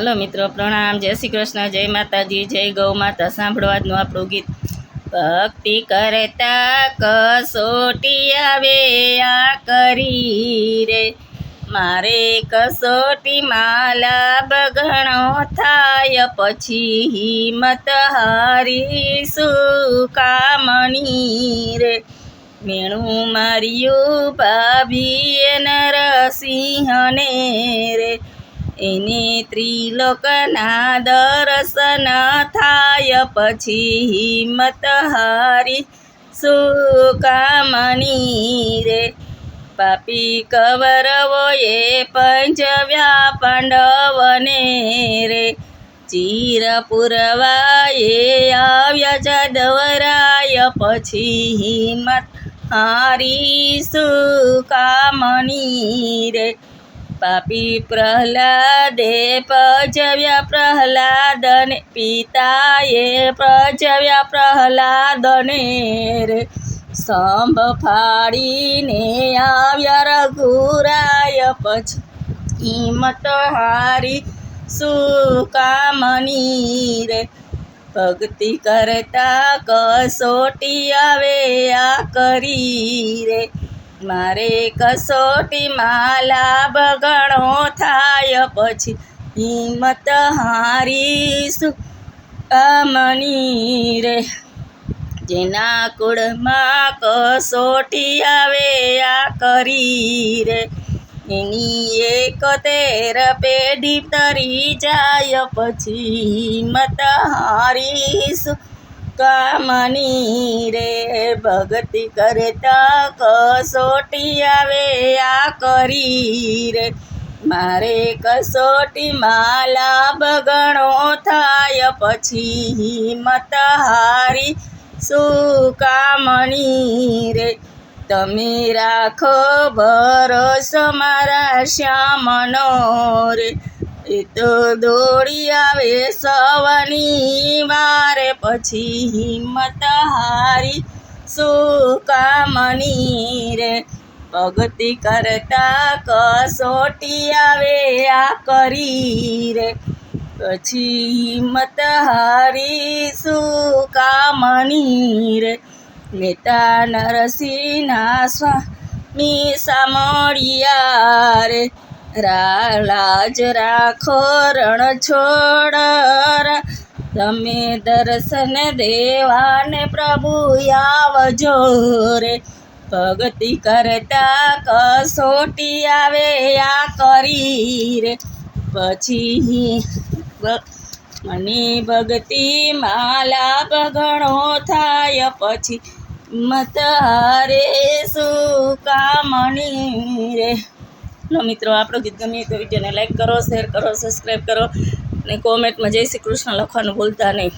Hello મિત્રો, પ્રણામ. જય શ્રી કૃષ્ણ, જય માતાજી, જય ગૌ માતા. સાંભળવાનું આપણું ગીત. ભક્તિ કરતા કસોટી આવે આ કરી રે. મારે કસોટી માલા બગણો થાય, પછી હિંમત હારી સુકામણી રે. મેણું માર્યું ભાભીએ નરસિંહને રે. એને ત્રિલોકના દર્શન થાય પછી હિંમત હારી સુકામણી રે. પાપી કવરવોએ પંચવ્યા પાંડવને રે. ચીર પુરવાએ આવ્યા જદવરાય પછી હિંમત હારી સુકામણી રે. પાપી પ્રહલાદે પ્રજવ્યા પ્રહલાદને, પિતાએ પ્રજવ્યા પ્રહલાદને રે. સંભ ફાડીને આવ્યા રઘુરાય પછી હિંમત હારી સુકામની રે. ભક્તિ કરતા કસોટી આવે આ કરી રે. મારે કસોટી માલા બગણો થાય પછી હિંમત હારીશું અમની રે. જેના કુળમાં કસોટી આવે, આ કરી રે. એની એક તેર પેઢી તરી જાય, પછી હિંમત હારીશું કામની રે ભગતી કરતા કસોટી આવે આ કરી રે. મારે કસોટી માલા બગણો થાય, પછી હિંમત હારી સુકામણી રે? તમે રાખો ભરોસો મારા શ્યામનો રે. એ તો દોડી આવે સવની વારે, પછી હિંમત હારી સુકામની રે. ભગતિ કરતા કસોટી આવે આ કરી રે. પછી હિંમત હારી સુકામણી રે. મેતા નરસિંહના સ્વામી સામળિયા રા. લાજ રાખો રણ છોડ તમે દર્શન દેવાને પ્રભુ આવજો રે. ભક્તિ કરતા કસોટી આવે આ કરી રે. પછી મને ભક્તિ માલા ભગણો થાય. પછી મત હારે સુકામણી રે? લો મિત્રો, આપણો ગીત ગમે તો વિડીયોને લાઇક કરો શેર કરો સબસ્ક્રાઈબ કરો, અને કોમેન્ટમાં જય શ્રી કૃષ્ણ લખવાનું ભૂલતા નહીં.